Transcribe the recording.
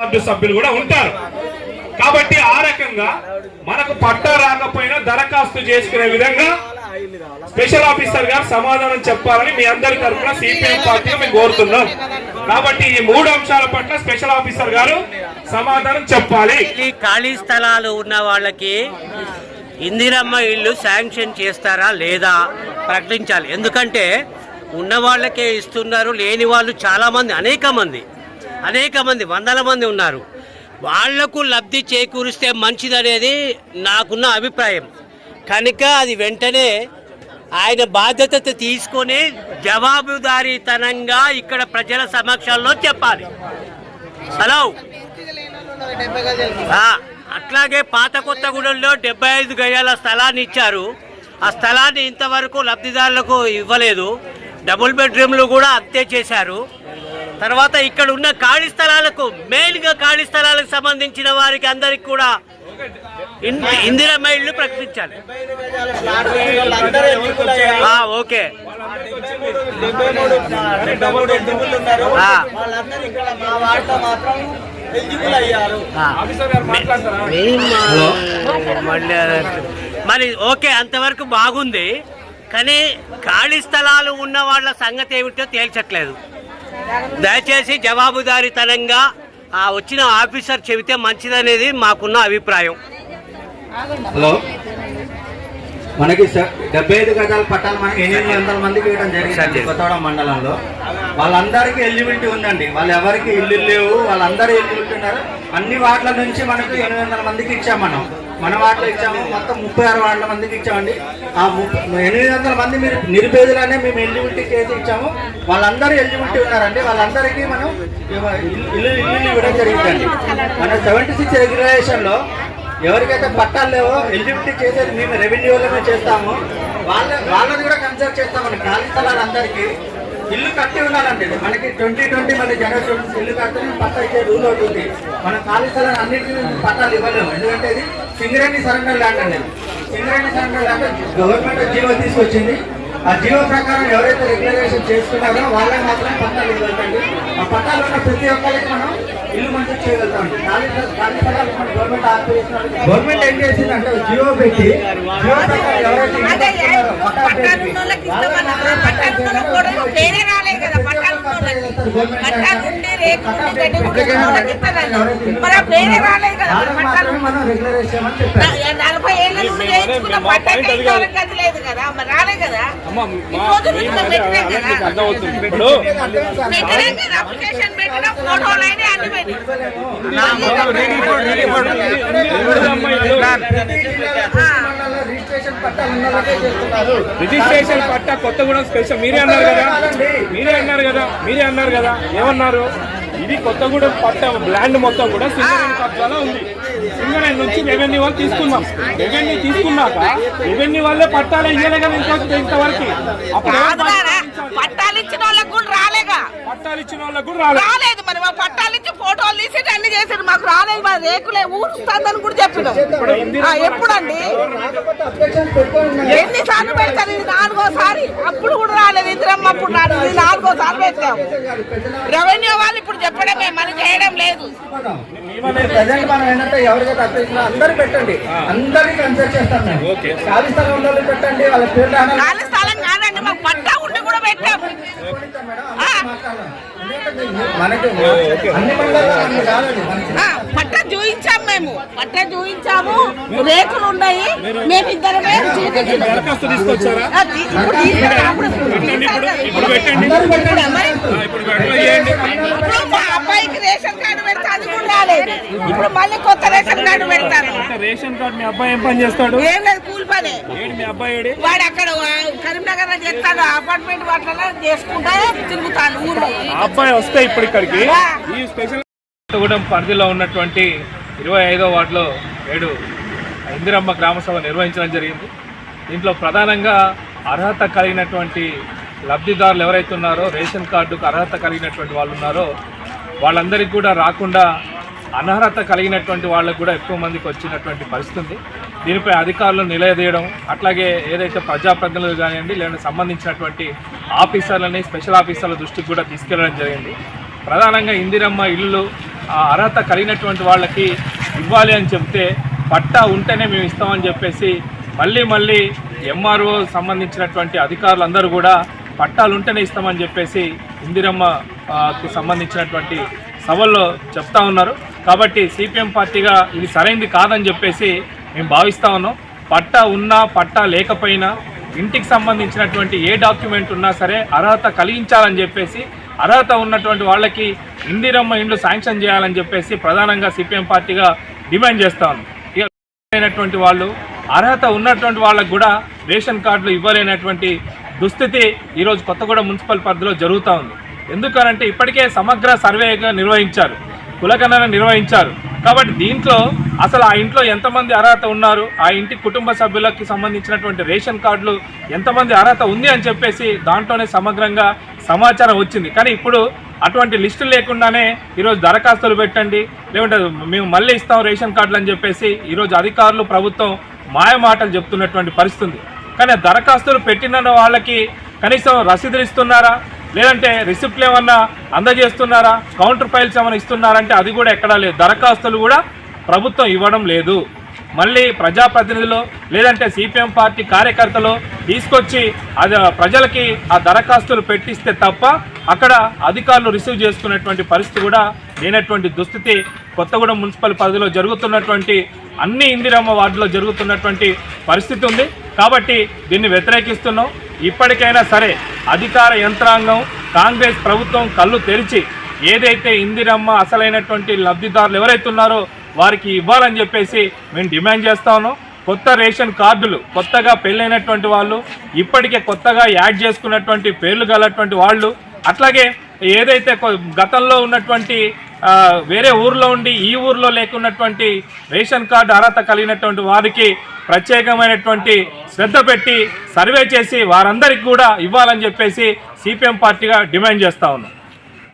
Ward సభ్యులు కూడా ఉంటారు. కాబట్టి ఆ రకంగా మనకు పట్టా రాకపోయినా దరఖాస్తు చేసుకునే విధంగా స్పెషల్ ఆఫీసర్ గారు సమాధానం చెప్పాలని మీ అందరి తరఫున సిపిఎం పార్టీ మేము కోరుతున్నాం. కాబట్టి ఈ మూడు అంశాల పట్ల స్పెషల్ ఆఫీసర్ గారు సమాధానం చెప్పాలి. ఈ ఖాళీ స్థలాలు ఉన్న వాళ్ళకి ఇందిరమ్మ ఇల్లు శాంక్షన్ చేస్తారా లేదా ప్రకటించాలి. ఎందుకంటే ఉన్న వాళ్ళకే ఇస్తున్నారు లేని వాళ్ళు చాలామంది అనేక మంది. అనేక మంది వందల మంది ఉన్నారు. వాళ్ళకు లబ్ధి చేకూరిస్తే మంచిదనేది నాకున్న అభిప్రాయం. కనుక అది వెంటనే ఆయన బాధ్యత తీసుకొని జవాబుదారీతనంగా ఇక్కడ ప్రజల సమక్షంలో చెప్పాలి. హలో. అట్లాగే పాత కొత్తగూడెంలో డెబ్బై ఐదు గజాల స్థలాన్ని ఇచ్చారు. ఆ స్థలాన్ని ఇంతవరకు లబ్ధిదారులకు ఇవ్వలేదు. డబుల్ బెడ్రూమ్లు కూడా అంతే చేశారు. తర్వాత ఇక్కడ ఉన్న ఖాళీ స్థలాలకు మెయిన్గా ఖాళీ స్థలాలకు సంబంధించిన వారికి అందరికి కూడా ఇన్- ఇందిరమ్మ ప్రకటించాలి. ఓకే. మరి ఓకే అంతవరకు బాగుంది. కానీ ఖాళీ స్థలాలు ఉన్న వాళ్ళ సంగతి ఏమిటో తేల్చట్లేదు. దయచేసి జవాబుదారీతనంగా ఆ వచ్చిన ఆఫీసర్ చెబితే మంచిదనేది మాకున్న అభిప్రాయం. హలో. మనకి డెబ్బై ఐదు గజాల పట్టాలు మనకి ఎనిమిది వందల మందికి ఇవ్వడం జరిగింది కొత్తగూడెం మండలంలో. వాళ్ళందరికీ ఎలిజిబిలిటీ ఉందండి. వాళ్ళు ఎవరికి ఇల్లు లేవు వాళ్ళందరూ ఎలిజిబిలిటీ ఉన్నారు. అన్ని వార్డుల నుంచి మనకు ఎనిమిది వందల మందికి ఇచ్చాం మనం. మన వార్డులో ఇచ్చాము మొత్తం ముప్పై ఆరు వార్డుల మందికి ఇచ్చామండి. ఆ ఎనిమిది వందల మంది మీరు నిరుపేదలనే మేము ఎలిజిబిలిటీ చేసి ఇచ్చాము. వాళ్ళందరూ ఎలిజిబిలిటీ ఉన్నారండి. వాళ్ళందరికీ మనం ఇల్లు ఇల్లు ఇవ్వడం జరిగిందండి. మన సెవెంటీ సిక్స్ రెగ్యులేషన్లో ఎవరికైతే పట్టాలు లేవో ఎలిజిబిలిటీ చేసేది మేము రెవెన్యూలోనే చేస్తాము. వాళ్ళ వాళ్ళని కూడా కన్సిడర్ చేస్తామండి ఖాళీ స్థలాలు అందరికీ. ఇల్లు కట్టి ఉండాలండి మనకి ట్వంటీ ట్వంటీ మన జనవరి ఇల్లు కడితే పట్టా ఇచ్చే రూల్ ఒకటి మన ఖాళీ స్థలం అన్నింటినీ పట్టాలు ఇవ్వలేము. ఎందుకంటే ఇది సింగరేణి సరెండర్ ల్యాండ్ అండి. Singareni surrender land government GO తీసుకొచ్చింది. ఆ జీవో ప్రకారం ఎవరైతే రెగ్యులరేషన్ చేసుకున్నారో వాళ్ళకి మాత్రమే పట్టాలు ఇవ్వగలుగుతండి ఆ పట్టాలు ఉన్న ప్రతి ఒక్కరికి మనం ఇల్లు మంజూరు చేయగలుగుతాం. ఖాళీ ఖాళీ స్థలాలు మన గవర్నమెంట్ ఆపరేషన్ గవర్నమెంట్ ఏం చేసిందంటే జీవో పెట్టి జీవో ప్రకారం ఎవరైతే పట్టాలు చేయగలుగుతాం. పేరే గడ్డి మరి ఆ పేరే కదా పట్టాలు నలభై ఏళ్ళ లేదు కదా మరి రాలే కదా ఈ రోజు నుంచి పెట్టినాం కదా పెట్టినాం కదా అప్లికేషన్ ఫోటోలు అయినా అన్ని పెట్టినాం ప్రతి జిల్లాలో ప్రతి మండలంలో రిజిస్ట్రేషన్ పట్టాలు పట్ట కొత్తగూడెం స్పెషల్. మీరే అన్నారు కదా. మీరే అన్నారు కదా. మీరే అన్నారు కదా. ఏమన్నారు? ఇది కొత్తగూడెం పట్ట ల్యాండ్ మొత్తం కూడా సింగరేణి కబ్జాలో ఉంది. సింగరేణి నుంచి రెవెన్యూ వాళ్ళు తీసుకున్నాం. రెవెన్యూ తీసుకున్నాక రెవెన్యూ వాళ్ళే పట్టాలే ఇయ్యలే కదా ఇంతవరకు అప్పుడు పట్టాలు ఇచ్చిన వాళ్ళకి పట్టాలు ఇచ్చిన వాళ్ళకు కూడా రాలేదు. రాలేదు మరి మా పట్టాలు ఇచ్చి ఫోటోలు తీసి అన్ని చేశారు మాకు రాలేదు మరి రేకులే ఊరుస్తుందని కూడా చెప్పినాం. ఆ, ఎప్పుడండి? ఎన్నిసార్లు పెడతారు? ఇది నాలుగోసారి. అప్పుడు కూడా రాలేదు. ఇద్దరమ్మ అప్పుడు రాలేదు. ఇది నాలుగోసారి పెట్టాం. రెవెన్యూ వాళ్ళు ఇప్పుడు చెప్పడమే మనం చేయడం లేదు. ప్రజెంట్ మనం ఏంటంటే ఎవరికైతే అప్లికేషన్ అందరు పెట్టండి. అందరికి కన్సల్ట్ చేస్తాం మేము. ఓకే. ఖాళీ స్థలం ఉన్న వాళ్ళు పెట్టండి వాళ్ళ. ఖాళీ స్థలం కాదండి మాకు పట్టా ఉండి కూడా పెట్టాం ఆ, మనకి అన్ని మండలాల్లో అన్ని కాదండి మనకి ఆ, పట్టా చూయించాం మేము. పట్టా చూయించాము. రేకులు ఉన్నాయి. మేము ఇద్దరమే మా అబ్బాయికి రేషన్ కార్డు పెడితే అది కూడా రాలేదు. ఇప్పుడు మళ్ళీ కొత్త రేషన్ కార్డు పెడతాను రేషన్ కార్డు మీ అబ్బాయి ఏం పని చేస్తాడు? ఏం లేదు పనే. వాడు అక్కడ కరీంనగర్లో చేస్తాడు అపార్ట్మెంట్ వాటిలో చేసుకుంటా ఆ అబ్బాయి వస్తే ఇప్పుడు ఇక్కడికి. ఈ స్పెషల్ పరిధిలో ఉన్నటువంటి ఇరవై ఐదో వార్డులో ఏడు ఇందిరమ్మ గ్రామ సభ నిర్వహించడం జరిగింది. దీంట్లో ప్రధానంగా అర్హత కలిగినటువంటి లబ్ధిదారులు ఎవరైతే ఉన్నారో రేషన్ కార్డుకు అర్హత కలిగినటువంటి వాళ్ళు ఉన్నారో వాళ్ళందరికీ కూడా రాకుండా అనర్హత కలిగినటువంటి వాళ్ళకు కూడా ఎక్కువ మందికి వచ్చినటువంటి పరిస్థితి ఉంది దీనిపై అధికారులు నిలదీయడం అట్లాగే ఏదైతే ప్రజాప్రతినిధులు కానివ్వండి లేదంటే సంబంధించినటువంటి ఆఫీసర్లని స్పెషల్ ఆఫీసర్ల దృష్టికి కూడా తీసుకెళ్ళడం జరిగింది. ప్రధానంగా ఇందిరమ్మ ఇల్లు అర్హత కలిగినటువంటి వాళ్ళకి ఇవ్వాలి అని చెప్తే పట్టా ఉంటేనే మేము ఇస్తామని చెప్పేసి మళ్ళీ మళ్ళీ ఎంఆర్ఓ సంబంధించినటువంటి అధికారులందరూ కూడా పట్టాలు ఉంటేనే ఇస్తామని చెప్పేసి ఇందిరమ్మకు సంబంధించినటువంటి సభల్లో చెప్తా ఉన్నారు. కాబట్టి సిపిఎం పార్టీగా ఇది సరైంది కాదని చెప్పేసి మేము భావిస్తా ఉన్నాం. పట్టా ఉన్నా పట్టా లేకపోయినా ఇంటికి సంబంధించినటువంటి ఏ డాక్యుమెంట్ ఉన్నా సరే అర్హత కలిగించాలని చెప్పేసి అర్హత ఉన్నటువంటి వాళ్ళకి ఇందిరమ్మ ఇండ్లు శాంక్షన్ చేయాలని చెప్పేసి ప్రధానంగా సిపిఎం పార్టీగా డిమాండ్ చేస్తా ఉన్నాం. ఇక అయినటువంటి వాళ్ళు అర్హత ఉన్నటువంటి వాళ్ళకు కూడా రేషన్ కార్డులు ఇవ్వలేనటువంటి దుస్థితి ఈరోజు కొత్తగూడెం మున్సిపల్ పరిధిలో జరుగుతూ ఉంది. ఎందుకనంటే ఇప్పటికే సమగ్ర సర్వేగా నిర్వహించారు కులగణన నిర్వహించారు. కాబట్టి దీంట్లో అసలు ఆ ఇంట్లో ఎంతమంది అర్హత ఉన్నారు? ఆ ఇంటి కుటుంబ సభ్యులకి సంబంధించినటువంటి రేషన్ కార్డులు ఎంతమంది అర్హత ఉంది అని చెప్పేసి దాంట్లోనే సమగ్రంగా సమాచారం వచ్చింది. కానీ ఇప్పుడు అటువంటి లిస్టు లేకుండానే ఈరోజు దరఖాస్తులు పెట్టండి లేకుంటే మేము మళ్ళీ ఇస్తాం రేషన్ కార్డులు అని చెప్పేసి ఈరోజు అధికారులు ప్రభుత్వం మాయ మాటలు చెప్తున్నటువంటి పరిస్థితి ఉంది కానీ దరఖాస్తులు పెట్టిన వాళ్ళకి కనీసం రసీదులు ఇస్తున్నారా? లేదంటే రిసిప్ట్లు ఏమన్నా అందజేస్తున్నారా? కౌంటర్ ఫైల్స్ ఏమైనా ఇస్తున్నారంటే అది కూడా ఎక్కడా లేదు. దరఖాస్తులు కూడా ప్రభుత్వం ఇవ్వడం లేదు. మళ్ళీ ప్రజాప్రతినిధులు లేదంటే సిపిఎం పార్టీ కార్యకర్తలు తీసుకొచ్చి అది ప్రజలకి ఆ దరఖాస్తులు పెట్టిస్తే తప్ప అక్కడ అధికారులు రిసీవ్ చేసుకునేటువంటి పరిస్థితి కూడా లేనటువంటి దుస్థితి. కొత్తగూడెం మున్సిపల్ పరిధిలో జరుగుతున్నటువంటి అన్ని ఇందిరమ్మ వార్డులో జరుగుతున్నటువంటి పరిస్థితి ఉంది. కాబట్టి దీన్ని వ్యతిరేకిస్తున్నాం. ఇప్పటికైనా సరే అధికార యంత్రాంగం కాంగ్రెస్ ప్రభుత్వం కళ్ళు తెరిచి ఏదైతే ఇందిరమ్మ అసలైనటువంటి లబ్ధిదారులు ఎవరైతే ఉన్నారో వారికి ఇవ్వాలని చెప్పేసి మేము డిమాండ్ చేస్తా ఉన్నాం. కొత్త రేషన్ కార్డులు కొత్తగా పెళ్ళైనటువంటి వాళ్ళు ఇప్పటికే కొత్తగా యాడ్ చేసుకున్నటువంటి పేర్లు గలటువంటి వాళ్ళు అట్లాగే ఏదైతే కొ- గతంలో ఉన్నటువంటి వేరే ఊర్లో ఉండి ఈ ఊర్లో లేకున్నటువంటి రేషన్ కార్డు అర్హత కలిగినటువంటి వారికి ప్రత్యేకమైనటువంటి శ్రద్ధ పెట్టి సర్వే చేసి వారందరికీ కూడా ఇవ్వాలని చెప్పేసి సిపిఎం పార్టీగా డిమాండ్ చేస్తా ఉన్నాం.